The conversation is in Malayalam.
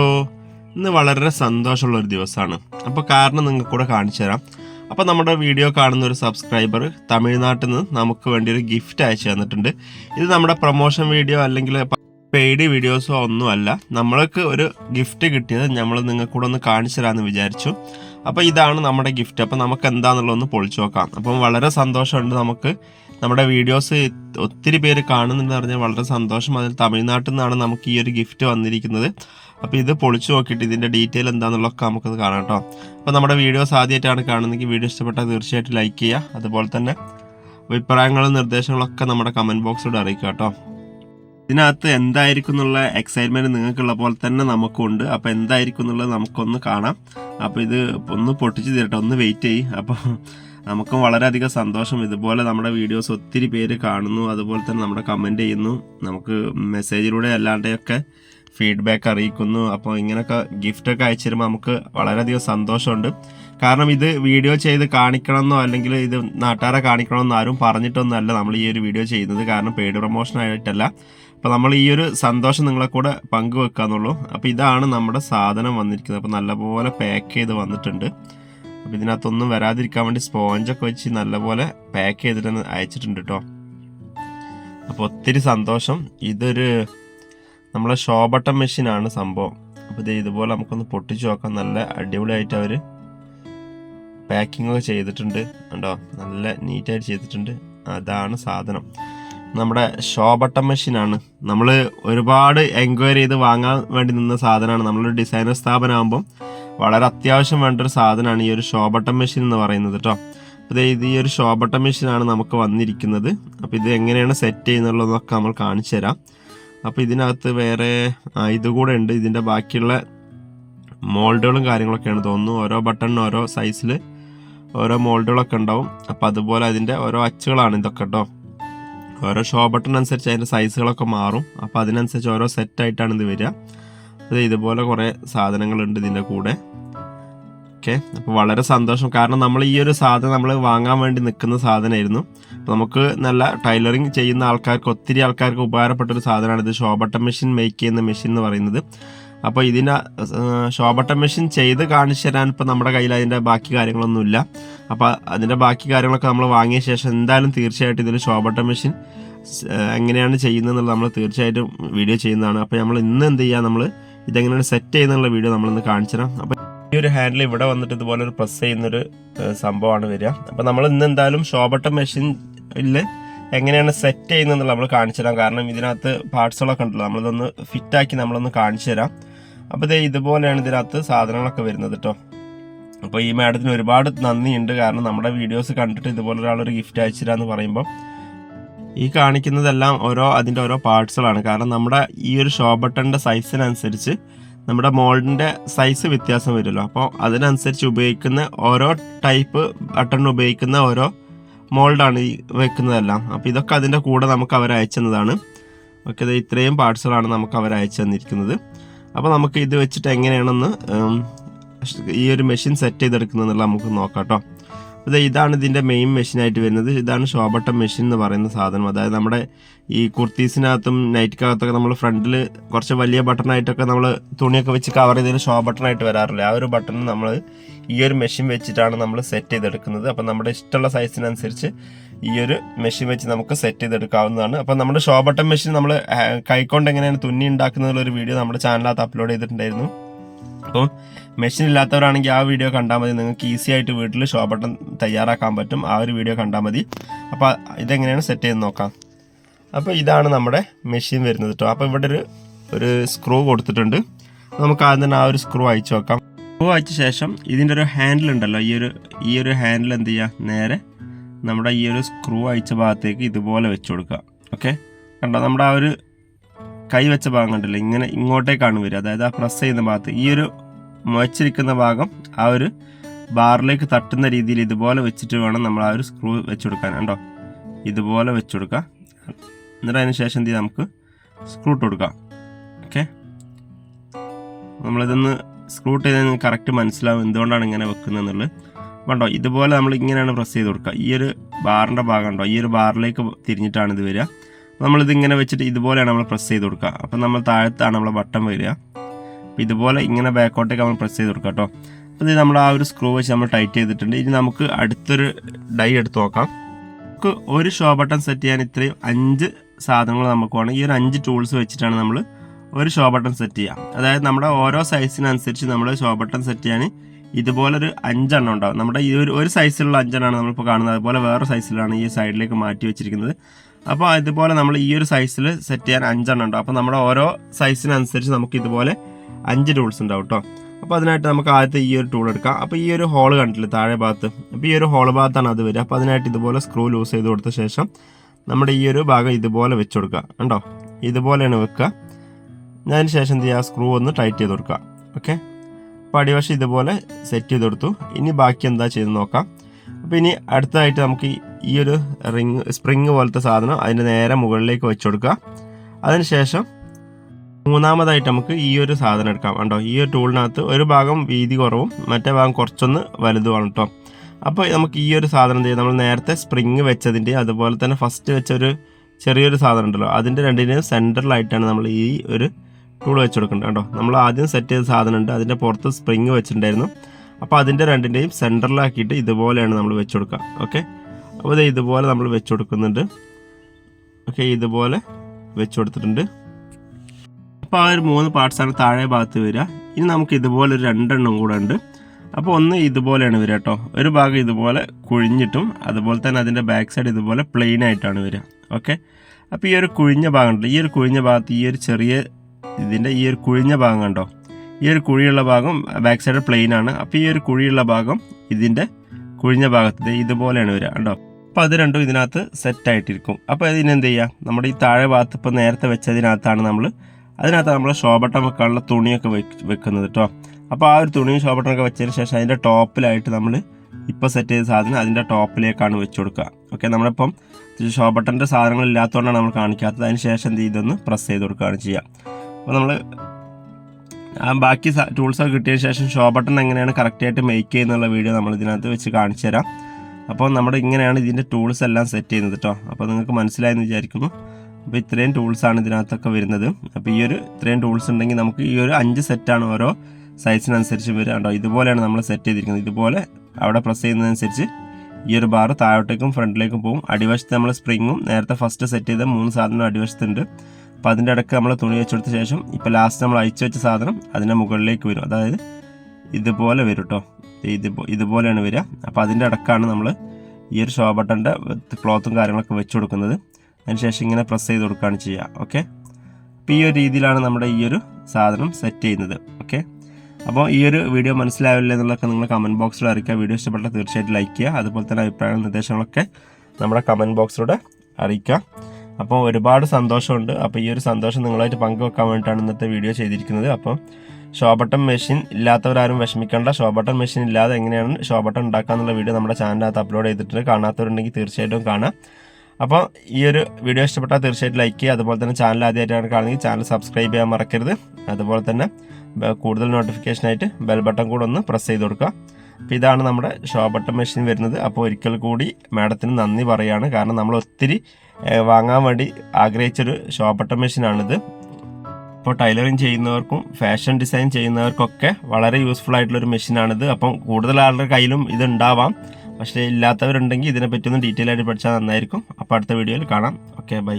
അപ്പോൾ ഇന്ന് വളരെ സന്തോഷമുള്ള ഒരു ദിവസമാണ്. അപ്പോൾ കാരണം നിങ്ങൾക്ക് കൂടെ കാണിച്ചു തരാം. അപ്പോൾ നമ്മുടെ വീഡിയോ കാണുന്ന ഒരു സബ്സ്ക്രൈബർ തമിഴ്നാട്ടിൽ നിന്ന് നമുക്ക് വേണ്ടി ഒരു ഗിഫ്റ്റ് അയച്ചു തന്നിട്ടുണ്ട്. ഇത് നമ്മുടെ പ്രൊമോഷൻ വീഡിയോ അല്ലെങ്കിൽ പെയ്ഡ് വീഡിയോസോ ഒന്നുമല്ല. നമ്മൾക്ക് ഒരു ഗിഫ്റ്റ് കിട്ടിയത് നമ്മൾ നിങ്ങൾക്ക് കൂടെ ഒന്ന് കാണിച്ചു തരാമെന്ന് വിചാരിച്ചു. അപ്പോൾ ഇതാണ് നമ്മുടെ ഗിഫ്റ്റ്. അപ്പോൾ നമുക്ക് എന്താണെന്നുള്ളത് ഒന്ന് പൊളിച്ചു നോക്കാം. അപ്പം വളരെ സന്തോഷമുണ്ട് നമുക്ക്. നമ്മുടെ വീഡിയോസ് ഒത്തിരി പേര് കാണുന്നുണ്ടെന്ന് പറഞ്ഞാൽ വളരെ സന്തോഷം. അതിൽ തമിഴ്നാട്ടിൽ നിന്നാണ് നമുക്ക് ഈ ഒരു ഗിഫ്റ്റ് വന്നിരിക്കുന്നത്. അപ്പോൾ ഇത് പൊളിച്ചു നോക്കിയിട്ട് ഇതിന്റെ ഡീറ്റെയിൽ എന്താണെന്നുള്ളതൊക്കെ നമുക്കത് കാണാം കേട്ടോ. അപ്പോൾ നമ്മുടെ വീഡിയോസ് ആദ്യമായിട്ടാണ് കാണുന്നതെങ്കിൽ വീഡിയോ ഇഷ്ടപ്പെട്ടാൽ തീർച്ചയായിട്ടും ലൈക്ക് ചെയ്യുക. അതുപോലെ തന്നെ അഭിപ്രായങ്ങളും നിർദ്ദേശങ്ങളൊക്കെ നമ്മുടെ കമന്റ് ബോക്സിലൂടെ അറിയിക്കുക കേട്ടോ. ഇതിനകത്ത് എന്തായിരിക്കും എന്നുള്ള എക്സൈറ്റ്മെന്റ് നിങ്ങൾക്കുള്ള പോലെ തന്നെ നമുക്കുണ്ട് അപ്പോൾ എന്തായിരിക്കും എന്നുള്ളത് നമുക്കൊന്ന് കാണാം. അപ്പോൾ ഇത് ഒന്ന് പൊട്ടിച്ച് തരട്ടെ ഒന്ന് വെയിറ്റ് ചെയ്യും. അപ്പോൾ നമുക്കും വളരെയധികം സന്തോഷം. ഇതുപോലെ നമ്മുടെ വീഡിയോസ് ഒത്തിരി പേര് കാണുന്നു. അതുപോലെ തന്നെ നമ്മുടെ കമന്റ് ചെയ്യുന്നു. നമുക്ക് മെസ്സേജിലൂടെ അല്ലാണ്ടെയൊക്കെ ഫീഡ്ബാക്ക് അറിയിക്കുന്നു. അപ്പോൾ ഇങ്ങനെയൊക്കെ ഗിഫ്റ്റ് ഒക്കെ തരുമ്പോൾ നമുക്ക് വളരെയധികം സന്തോഷമുണ്ട്. കാരണം ഇത് വീഡിയോ ചെയ്ത് കാണിക്കണമെന്നോ അല്ലെങ്കിൽ ഇത് നാട്ടുകാരെ കാണിക്കണമെന്നോ ആരും പറഞ്ഞിട്ടൊന്നുമല്ല നമ്മൾ ഈ ഒരു വീഡിയോ ചെയ്യുന്നത്. കാരണം പെയ്ഡ് പ്രൊമോഷൻ ആയിട്ടല്ല. അപ്പോൾ നമ്മൾ ഈ ഒരു സന്തോഷം നിങ്ങളെ കൂടെ പങ്കുവെക്കാന്നുള്ളൂ അപ്പോൾ ഇതാണ് നമ്മുടെ സാധനം വന്നിരിക്കുന്നത്. അപ്പോൾ നല്ലപോലെ പാക്ക് ചെയ്ത് വന്നിട്ടുണ്ട്. അപ്പോൾ ഇതിനകത്തൊന്നും വരാതിരിക്കാൻ വേണ്ടി സ്പോഞ്ചൊക്കെ വെച്ച് നല്ലപോലെ പാക്ക് ചെയ്തിട്ട് അയച്ചിട്ടുണ്ട് കേട്ടോ. അപ്പോൾ ഒത്തിരി സന്തോഷം. ഇതൊരു നമ്മളെ ഷോ ബട്ടൺ മെഷീനാണ് സംഭവം. അപ്പോൾ ഇത് ഇതുപോലെ നമുക്കൊന്ന് പൊട്ടിച്ചു നോക്കാം. നല്ല അടിപൊളിയായിട്ട് അവർ പാക്കിംഗ് ഒക്കെ ചെയ്തിട്ടുണ്ട്. കണ്ടോ? നല്ല നീറ്റായിട്ട് ചെയ്തിട്ടുണ്ട്. അതാണ് സാധനം. നമ്മുടെ ഷോ ബട്ടൺ മെഷീനാണ്. നമ്മൾ ഒരുപാട് എൻക്വയറി ചെയ്ത് വാങ്ങാൻ വേണ്ടി നിന്ന സാധനമാണ്. നമ്മളൊരു ഡിസൈനർ സ്ഥാപനമാകുമ്പം വളരെ അത്യാവശ്യം വേണ്ട ഒരു സാധനമാണ് ഈ ഒരു ഷോ ബട്ടൺ മെഷീൻ എന്ന് പറയുന്നത് കേട്ടോ അപ്പോൾ ഇത് ഈ ഒരു ഷോ ബട്ടൺ മെഷീനാണ് നമുക്ക് വന്നിരിക്കുന്നത്. അപ്പോൾ ഇത് എങ്ങനെയാണ് സെറ്റ് ചെയ്യുന്നുള്ളതൊക്കെ നമ്മൾ കാണിച്ചു തരാം അപ്പോൾ ഇതിനകത്ത് വേറെ ഇതുകൂടെ ഉണ്ട്. ഇതിന്റെ ബാക്കിയുള്ള മോൾഡുകളും കാര്യങ്ങളൊക്കെയാണ് തോന്നുന്നു. ഓരോ ബട്ടണിനും ഓരോ സൈസിൽ ഓരോ മോൾഡുകളൊക്കെ ഉണ്ടാവും. അപ്പോൾ അതുപോലെ അതിന്റെ ഓരോ അച്ചുകളാണ് ഇതൊക്കെ കേട്ടോ ഓരോ ഷോ ബട്ടൺ അനുസരിച്ച് അതിന്റെ സൈസുകളൊക്കെ മാറും. അപ്പോൾ അതിനനുസരിച്ച് ഓരോ സെറ്റായിട്ടാണ് ഇത് വരിക. അത് ഇതുപോലെ കുറേ സാധനങ്ങളുണ്ട് ഇതിന്റെ കൂടെ. ഓക്കെ. അപ്പോൾ വളരെ സന്തോഷം. കാരണം നമ്മൾ ഈ ഒരു സാധനം നമ്മൾ വാങ്ങാൻ വേണ്ടി നിൽക്കുന്ന സാധനമായിരുന്നു. അപ്പോൾ നമുക്ക് നല്ല ടൈലറിങ് ചെയ്യുന്ന ആൾക്കാർക്ക് ഒത്തിരി ആൾക്കാർക്ക് ഉപകാരപ്പെട്ട ഒരു സാധനമാണ് ഇത്. ഷോബട്ട മെഷീൻ മേക്ക് ചെയ്യുന്ന മെഷീൻ എന്ന് പറയുന്നത്. അപ്പോൾ ഇതിന് ഷോബട്ട മെഷീൻ ചെയ്ത് കാണിച്ചു തരാൻ ഇപ്പോൾ നമ്മുടെ കയ്യിൽ അതിന്റെ ബാക്കി കാര്യങ്ങളൊന്നുമില്ല. അപ്പോൾ അതിന്റെ ബാക്കി കാര്യങ്ങളൊക്കെ നമ്മൾ വാങ്ങിയ ശേഷം എന്തായാലും തീർച്ചയായിട്ടും ഇതിൽ ഷോബട്ട മെഷീൻ എങ്ങനെയാണ് ചെയ്യുന്നതെന്നുള്ളത് നമ്മൾ തീർച്ചയായിട്ടും വീഡിയോ ചെയ്യുന്നതാണ്. അപ്പോൾ നമ്മൾ ഇന്ന് എന്ത് ചെയ്യുക നമ്മൾ ഇതെങ്ങനെയാണ് സെറ്റ് ചെയ്യുന്നുള്ള വീഡിയോ നമ്മളിന്ന് കാണിച്ചു തരാം. അപ്പോൾ ഈ ഒരു ഹാൻഡിൽ ഇവിടെ വന്നിട്ട് ഇതുപോലെ ഒരു പ്രസ് ചെയ്യുന്നൊരു സംഭവമാണ് വരിക. അപ്പോൾ നമ്മൾ ഇന്ന് എന്തായാലും ഷോബട്ടൺ മെഷീനിൽ എങ്ങനെയാണ് സെറ്റ് ചെയ്യുന്നത് നമ്മൾ കാണിച്ചു തരാം. കാരണം ഇതിനകത്ത് പാർട്സുകളൊക്കെ ഉണ്ടല്ലോ. നമ്മളിതൊന്ന് ഫിറ്റാക്കി നമ്മളൊന്ന് കാണിച്ചു തരാം. അപ്പോൾ ഇതേ ഇതുപോലെയാണ് ഇതിനകത്ത് സാധനങ്ങളൊക്കെ വരുന്നത് കേട്ടോ അപ്പോൾ ഈ മാഡത്തിന് ഒരുപാട് നന്ദിയുണ്ട്. കാരണം നമ്മുടെ വീഡിയോസ് കണ്ടിട്ട് ഇതുപോലെ ഒരാളൊരു ഗിഫ്റ്റ് അയച്ചു തരാമെന്ന് പറയുമ്പോൾ ഈ കാണിക്കുന്നതെല്ലാം ഓരോ അതിന്റെ ഓരോ പാർട്സുകളാണ് കാരണം നമ്മുടെ ഈ ഒരു ഷോ ബട്ടണിന്റെ സൈസിനനുസരിച്ച് നമ്മുടെ മോൾഡിന്റെ സൈസ് വ്യത്യാസം വരുമല്ലോ. അപ്പോൾ അതിനനുസരിച്ച് ഉപയോഗിക്കുന്ന ഓരോ ടൈപ്പ് ബട്ടൺ ഉപയോഗിക്കുന്ന ഓരോ മോൾഡാണ് ഈ വെക്കുന്നതെല്ലാം. അപ്പോൾ ഇതൊക്കെ അതിന്റെ കൂടെ നമുക്ക് അവർ അയച്ചതാണ് ഓക്കെ ഇത് ഇത്രയും പാർട്സുകളാണ് നമുക്ക് അവർ അയച്ചു തന്നിരിക്കുന്നത്. അപ്പോൾ നമുക്ക് ഇത് വെച്ചിട്ട് എങ്ങനെയാണെന്ന് ഈ ഒരു മെഷീൻ സെറ്റ് ചെയ്തെടുക്കുന്നതെന്നുള്ള നമുക്ക് നോക്കാം കേട്ടോ. ഇത് ഇതാണ് ഇതിന്റെ മെയിൻ മെഷീനായിട്ട് വരുന്നത്. ഇതാണ് ഷോബട്ടം മെഷീൻ എന്ന് പറയുന്ന സാധനം. അതായത് നമ്മുടെ ഈ കുർത്തീസിനകത്തും നൈറ്റിക്കകത്തൊക്കെ നമ്മൾ ഫ്രണ്ടിൽ കുറച്ച് വലിയ ബട്ടണായിട്ടൊക്കെ നമ്മൾ തുണിയൊക്കെ വെച്ച് കവർ ചെയ്തതിന് ഷോ ബട്ടണായിട്ട് വരാറില്ല? ആ ഒരു ബട്ടൺ നമ്മൾ ഈ ഒരു മെഷീൻ വെച്ചിട്ടാണ് നമ്മൾ സെറ്റ് ചെയ്തെടുക്കുന്നത്. അപ്പോൾ നമ്മുടെ ഇഷ്ടമുള്ള സൈസിനനുസരിച്ച് ഈ ഒരു മെഷീൻ വെച്ച് നമുക്ക് സെറ്റ് ചെയ്തെടുക്കാവുന്നതാണ്. അപ്പോൾ നമ്മുടെ ഷോ ബട്ടൺ മെഷീൻ നമ്മൾ കൈക്കൊണ്ട് എങ്ങനെയാണ് തുന്നി ഉണ്ടാക്കുന്നതിനുള്ള ഒരു വീഡിയോ നമ്മുടെ ചാനലിനകത്ത് അപ്ലോഡ് ചെയ്തിട്ടുണ്ടായിരുന്നു. അപ്പോൾ മെഷീൻ ഇല്ലാത്തവരാണെങ്കിൽ ആ വീഡിയോ കണ്ടാൽ മതി. നിങ്ങൾക്ക് ഈസി ആയിട്ട് വീട്ടിൽ ഷോ ബട്ടൺ തയ്യാറാക്കാൻ പറ്റും. ആ ഒരു വീഡിയോ കണ്ടാൽ മതി. അപ്പോൾ ഇതെങ്ങനെയാണ് സെറ്റ് ചെയ്ത് നോക്കാം. അപ്പോൾ ഇതാണ് നമ്മുടെ മെഷീൻ വരുന്നത് കേട്ടോ അപ്പോൾ ഇവിടെ ഒരു ഒരു സ്ക്രൂ കൊടുത്തിട്ടുണ്ട്. നമുക്ക് ആദ്യം തന്നെ ആ ഒരു സ്ക്രൂ അയച്ചു നോക്കാം സ്ക്രൂ അയച്ച ശേഷം ഇതിന്റെ ഒരു ഹാൻഡിൽ ഉണ്ടല്ലോ. ഈ ഒരു ഈ ഒരു ഹാൻഡിൽ എന്ത് ചെയ്യുക നേരെ നമ്മുടെ ഈ ഒരു സ്ക്രൂ അയച്ച ഭാഗത്തേക്ക് ഇതുപോലെ വെച്ച് കൊടുക്കുക. ഓക്കെ കണ്ടോ? നമ്മുടെ ആ ഒരു കൈ വെച്ച ഭാഗം കണ്ടല്ലോ? ഇങ്ങനെ ഇങ്ങോട്ടേക്കാണ് വരിക. അതായത് ആ പ്രസ് ചെയ്യുന്ന ഭാഗത്ത് ഈ ഒരു മുഴച്ചിരിക്കുന്ന ഭാഗം ആ ഒരു ബാറിലേക്ക് തട്ടുന്ന രീതിയിൽ ഇതുപോലെ വെച്ചിട്ട് വേണം നമ്മൾ ആ ഒരു സ്ക്രൂ വെച്ച് കൊടുക്കാൻ. കണ്ടോ? ഇതുപോലെ വെച്ച് കൊടുക്കുക എന്നിട്ട് അതിന് ശേഷം എന്ത് നമുക്ക് സ്ക്രൂ ഇട്ട് കൊടുക്കാം. ഓക്കെ നമ്മളിതൊന്ന് സ്ക്രൂ ഇട്ട് ചെയ്താൽ കറക്റ്റ് മനസ്സിലാവും എന്തുകൊണ്ടാണ് ഇങ്ങനെ വെക്കുന്നതെന്നുള്ളത് കണ്ടോ ഇതുപോലെ നമ്മൾ ഇങ്ങനെയാണ് പ്രസ് ചെയ്ത് കൊടുക്കുക. ഈ ഒരു ബാറിന്റെ ഭാഗം ഉണ്ടോ ഈ ഒരു ബാറിലേക്ക് തിരിഞ്ഞിട്ടാണ് ഇത് വരിക. നമ്മളിത് ഇങ്ങനെ വെച്ചിട്ട് ഇതുപോലെയാണ് നമ്മൾ പ്രസ് ചെയ്ത് കൊടുക്കുക. അപ്പം നമ്മൾ താഴത്താണ് നമ്മളെ ബട്ടൺ വരിക. അപ്പോൾ ഇതുപോലെ ഇങ്ങനെ ബാക്കോട്ടേക്ക് നമ്മൾ പ്രസ് ചെയ്ത് കൊടുക്കാം കേട്ടോ അപ്പോൾ ഇത് നമ്മൾ ആ ഒരു സ്ക്രൂ വെച്ച് നമ്മൾ ടൈറ്റ് ചെയ്തിട്ടുണ്ട്. ഇനി നമുക്ക് അടുത്തൊരു ഡൈ എടുത്ത് നോക്കാം. നമുക്ക് ഒരു ഷോ ബട്ടൺ സെറ്റ് ചെയ്യാൻ ഇത്രയും അഞ്ച് സാധനങ്ങൾ നമുക്ക് വേണം. ഈ ഒരു അഞ്ച് ടൂൾസ് വെച്ചിട്ടാണ് നമ്മൾ ഒരു ഷോ ബട്ടൺ സെറ്റ് ചെയ്യുക അതായത് നമ്മുടെ ഓരോ സൈസിനനുസരിച്ച് നമ്മൾ ഷോ ബട്ടൺ സെറ്റ് ചെയ്യാൻ ഇതുപോലൊരു അഞ്ചെണ്ണം ഉണ്ടാവും. നമ്മുടെ ഈ ഒരു ഒരു സൈസിലുള്ള അഞ്ചെണ്ണമാണ് നമ്മളിപ്പോൾ കാണുന്നത്. അതുപോലെ വേറെ സൈസിലാണ് ഈ സൈഡിലേക്ക് മാറ്റി വെച്ചിരിക്കുന്നത്. അപ്പോൾ ഇതുപോലെ നമ്മൾ ഈ ഒരു സൈസിൽ സെറ്റ് ചെയ്യാൻ അഞ്ചെണ്ണം ഉണ്ടാവും. അപ്പോൾ നമ്മുടെ ഓരോ സൈസിനനുസരിച്ച് നമുക്ക് ഇതുപോലെ അഞ്ച് ടൂൾസ് ഉണ്ടാവും കേട്ടോ അപ്പോൾ അതിനായിട്ട് നമുക്ക് ആദ്യത്തെ ഈ ഒരു ടൂൾ എടുക്കാം. അപ്പോൾ ഈ ഒരു ഹോൾ കണ്ടില്ലേ താഴെ ഭാഗത്ത്? അപ്പോൾ ഈ ഒരു ഹോൾ ഭാഗത്താണ് അത് വരിക. അപ്പോൾ അതിനായിട്ട് ഇതുപോലെ സ്ക്രൂ ലൂസ് ചെയ്ത് കൊടുത്ത ശേഷം നമ്മുടെ ഈ ഒരു ഭാഗം ഇതുപോലെ വെച്ച് കൊടുക്കുക. കണ്ടോ? ഇതുപോലെയാണ് വെക്കുക. അതിന് ശേഷം എന്ത് ചെയ്യുക? സ്ക്രൂ ഒന്ന് ടൈറ്റ് ചെയ്ത് കൊടുക്കുക. ഓക്കെ അപ്പോൾ അടിവശം ഇതുപോലെ സെറ്റ് ചെയ്ത് കൊടുത്തു. ഇനി ബാക്കി എന്താ ചെയ്ത് നോക്കാം. അപ്പോൾ ഇനി അടുത്തതായിട്ട് നമുക്ക് ഈ- ഒരു റിങ് സ്പ്രിങ് പോലത്തെ സാധനം അതിന്റെ നേരെ മുകളിലേക്ക് വെച്ച് കൊടുക്കുക. അതിനുശേഷം മൂന്നാമതായിട്ട് നമുക്ക് ഈ ഒരു സാധനം എടുക്കാം കണ്ടോ? ഈ ഒരു ടൂളിനകത്ത് ഒരു ഭാഗം വീതി കുറവും മറ്റേ ഭാഗം കുറച്ചൊന്ന് വലുതുമാണ് കേട്ടോ അപ്പോൾ നമുക്ക് ഈ ഒരു സാധനം ചെയ്യാം? നമ്മൾ നേരത്തെ സ്പ്രിങ് വെച്ചതിന്റെ അതുപോലെ തന്നെ ഫസ്റ്റ് വെച്ച ഒരു ചെറിയൊരു സാധനം ഉണ്ടല്ലോ. അതിന്റെ രണ്ടിന്റെയും സെന്ററിലായിട്ടാണ് നമ്മൾ ഈ ഒരു ടൂൾ വെച്ച് കൊടുക്കേണ്ടത് കേട്ടോ നമ്മൾ ആദ്യം സെറ്റ് ചെയ്ത സാധനം ഉണ്ട്. അതിന്റെ പുറത്ത് സ്പ്രിങ് വെച്ചിട്ടുണ്ടായിരുന്നു. അപ്പോൾ അതിന്റെ രണ്ടിന്റെയും സെന്ററിലാക്കിയിട്ട് ഇതുപോലെയാണ് നമ്മൾ വെച്ച് കൊടുക്കുക. ഓക്കെ? അപ്പോൾ ഇത് ഇതുപോലെ നമ്മൾ വെച്ച് കൊടുക്കുന്നുണ്ട്. ഓക്കെ ഇതുപോലെ വെച്ച് കൊടുത്തിട്ടുണ്ട്. അപ്പോൾ ആ ഒരു മൂന്ന് പാർട്സാണ് താഴെ ഭാഗത്ത് വരിക. ഇനി നമുക്ക് ഇതുപോലെ ഒരു രണ്ടെണ്ണം കൂടെ ഉണ്ട്. അപ്പോൾ ഒന്ന് ഇതുപോലെയാണ് വരിക കേട്ടോ. ഒരു ഭാഗം ഇതുപോലെ കുഴിഞ്ഞിട്ടും അതുപോലെ തന്നെ അതിന്റെ ബാക്ക് സൈഡ് ഇതുപോലെ പ്ലെയിൻ ആയിട്ടാണ് വരിക. ഓക്കെ അപ്പോൾ ഈ ഒരു കുഴിഞ്ഞ ഭാഗം ഉണ്ടല്ലോ ഈ ഒരു കുഴിഞ്ഞ ഭാഗത്ത് ഈ ഒരു ചെറിയ ഇതിന്റെ ഈ ഒരു കുഴിഞ്ഞ ഭാഗം കണ്ടോ? ഈ ഒരു കുഴിയുള്ള ഭാഗം ബാക്ക് സൈഡ് പ്ലെയിൻ ആണ്. അപ്പോൾ ഈ ഒരു കുഴിയുള്ള ഭാഗം ഇതിന്റെ കുഴിഞ്ഞ ഭാഗത്ത് ഇതുപോലെയാണ് വരിക കണ്ടോ? അപ്പോൾ അത് രണ്ടും ഇതിനകത്ത് സെറ്റ് ആയിട്ടിരിക്കും. അപ്പോൾ ഇതിനെന്ത് ചെയ്യുക നമ്മുടെ ഈ താഴെ ഭാഗത്ത് ഇപ്പോൾ നേരത്തെ വെച്ചതിനകത്താണ് നമ്മൾ അതിനകത്ത് നമ്മൾ ഷോബട്ടം വെക്കാനുള്ള തുണിയൊക്കെ വെക്ക് വെക്കുന്നത് കേട്ടോ അപ്പോൾ ആ ഒരു തുണിയും ഷോബട്ടനൊക്കെ വെച്ചതിന് ശേഷം അതിന്റെ ടോപ്പിലായിട്ട് നമ്മൾ ഇപ്പോൾ സെറ്റ് ചെയ്ത സാധനം അതിന്റെ ടോപ്പിലേക്കാണ് വെച്ച് കൊടുക്കുക. ഓക്കെ നമ്മളിപ്പം ഷോബട്ടന്റെ സാധനങ്ങൾ ഇല്ലാത്തതുകൊണ്ടാണ് നമ്മൾ കാണിക്കാത്തത്. അതിന് ശേഷം എന്ത് ചെയ്തൊന്ന് പ്രസ് ചെയ്ത് കൊടുക്കുകയാണ് ചെയ്യുക അപ്പോൾ നമ്മൾ ആ ബാക്കി ടൂൾസൊക്കെ കിട്ടിയതിന് ശേഷം ഷോ ബട്ടൺ എങ്ങനെയാണ് കറക്റ്റായിട്ട് മേക്ക് ചെയ്യുന്നുള്ള വീഡിയോ നമ്മൾ ഇതിനകത്ത് വെച്ച് കാണിച്ചു തരാം അപ്പോൾ നമ്മുടെ ഇങ്ങനെയാണ് ഇതിന്റെ ടൂൾസ് എല്ലാം സെറ്റ് ചെയ്യുന്നത് കേട്ടോ അപ്പോൾ നിങ്ങൾക്ക് മനസ്സിലായെന്ന് വിചാരിക്കുന്നു. അപ്പോൾ ഇത്രയും ടൂൾസാണ് ഇതിനകത്തൊക്കെ വരുന്നത്. അപ്പോൾ ഈ ഒരു ഇത്രയും ടൂൾസ് ഉണ്ടെങ്കിൽ നമുക്ക് ഈ ഒരു അഞ്ച് സെറ്റാണ് ഓരോ സൈസിനനുസരിച്ച് വരിക കേട്ടോ. ഇതുപോലെയാണ് നമ്മൾ സെറ്റ് ചെയ്തിരിക്കുന്നത്. ഇതുപോലെ അവിടെ പ്രസ് ചെയ്യുന്നതനുസരിച്ച് ഈ ഒരു ബാർ താഴോട്ടേക്കും ഫ്രണ്ടിലേക്കും പോകും. അടിവശത്ത് നമ്മൾ സ്പ്രിങ്ങും നേരത്തെ ഫസ്റ്റ് സെറ്റ് ചെയ്ത മൂന്ന് സാധനം അടിവശത്തുണ്ട്. അപ്പോൾ അതിന്റെ ഇടയ്ക്ക് നമ്മൾ തുണി വെച്ചെടുത്ത ശേഷം ഇപ്പോൾ ലാസ്റ്റ് നമ്മൾ അയച്ചു വെച്ച സാധനം അതിന്റെ മുകളിലേക്ക് വരും. അതായത് ഇതുപോലെ വരും കേട്ടോ. ഇത് ഇതുപോലെയാണ് വരിക. അപ്പോൾ അതിന്റെ ഇടക്കാണ് നമ്മൾ ഈ ഒരു ഷോ ബട്ടന്റെ ക്ലോത്തും കാര്യങ്ങളൊക്കെ വെച്ച് കൊടുക്കുന്നത്. അതിനുശേഷം ഇങ്ങനെ പ്രസ് ചെയ്ത് കൊടുക്കുകയാണ് ചെയ്യുക ഓക്കെ അപ്പോൾ ഈ ഒരു രീതിയിലാണ് നമ്മുടെ ഈ ഒരു സാധനം സെറ്റ് ചെയ്യുന്നത് ഓക്കെ അപ്പോൾ ഈ ഒരു വീഡിയോ മനസ്സിലാവില്ല എന്നുള്ളതൊക്കെ നിങ്ങൾ കമന്റ് ബോക്സിൽ അറിയിക്കുക. വീഡിയോ ഇഷ്ടപ്പെട്ടാൽ തീർച്ചയായിട്ടും ലൈക്ക് ചെയ്യുക. അതുപോലെ തന്നെ അഭിപ്രായങ്ങളും നിർദ്ദേശങ്ങളൊക്കെ നമ്മുടെ കമന്റ് ബോക്സിലൂടെ അറിയിക്കുക. അപ്പോൾ ഒരുപാട് സന്തോഷമുണ്ട്. അപ്പോൾ ഈ ഒരു സന്തോഷം നിങ്ങളായിട്ട് പങ്കുവെക്കാൻ വേണ്ടിയിട്ടാണ് ഇന്നത്തെ വീഡിയോ ചെയ്തിരിക്കുന്നത്. അപ്പോൾ ഷോബട്ടൺ മെഷീൻ ഇല്ലാത്തവരാരും വിഷമിക്കേണ്ട. ഷോബട്ടൺ മെഷീൻ ഇല്ലാതെ എങ്ങനെയാണ് ഷോബട്ടൺ ഉണ്ടാക്കാന്നുള്ള വീഡിയോ നമ്മുടെ ചാനലിനകത്ത് അപ്ലോഡ് ചെയ്തിട്ടുണ്ട്. കാണാത്തവരുണ്ടെങ്കിൽ തീർച്ചയായിട്ടും കാണാം. അപ്പോൾ ഈ ഒരു വീഡിയോ ഇഷ്ടപ്പെട്ടാൽ തീർച്ചയായിട്ടും ലൈക്ക് ചെയ്യുക. അതുപോലെ തന്നെ ചാനൽ ആദ്യമായിട്ടാണ് കാണുന്നത് ചാനൽ സബ്സ്ക്രൈബ് ചെയ്യാൻ മറക്കരുത്. അതുപോലെ തന്നെ കൂടുതൽ നോട്ടിഫിക്കേഷനായിട്ട് ബെൽ ബട്ടൺ കൂടെ ഒന്ന് പ്രസ് ചെയ്ത് കൊടുക്കുക. അപ്പോൾ ഇതാണ് നമ്മുടെ ഷോ ബട്ടൺ മെഷീൻ വരുന്നത്. അപ്പോൾ ഒരിക്കൽ കൂടി മാഡത്തിന് നന്ദി പറയുകയാണ് കാരണം നമ്മൾ ഒത്തിരി വാങ്ങാൻ വേണ്ടി ആഗ്രഹിച്ചൊരു ഷോ ബട്ടൺ മെഷീനാണിത് ഇപ്പോൾ ടൈലറിങ് ചെയ്യുന്നവർക്കും ഫാഷൻ ഡിസൈൻ ചെയ്യുന്നവർക്കൊക്കെ വളരെ യൂസ്ഫുൾ ആയിട്ടുള്ള ഒരു മെഷീനാണിത് അപ്പം കൂടുതൽ ആളുടെ കയ്യിലും ഇത് ഉണ്ടാവാം. പക്ഷേ ഇല്ലാത്തവരുണ്ടെങ്കിൽ ഇതിനെപ്പറ്റി ഒന്ന് ഡീറ്റെയിൽ ആയിട്ട് പഠിച്ചാൽ നന്നായിരിക്കും. അപ്പോൾ അടുത്ത വീഡിയോയിൽ കാണാം. Okay bye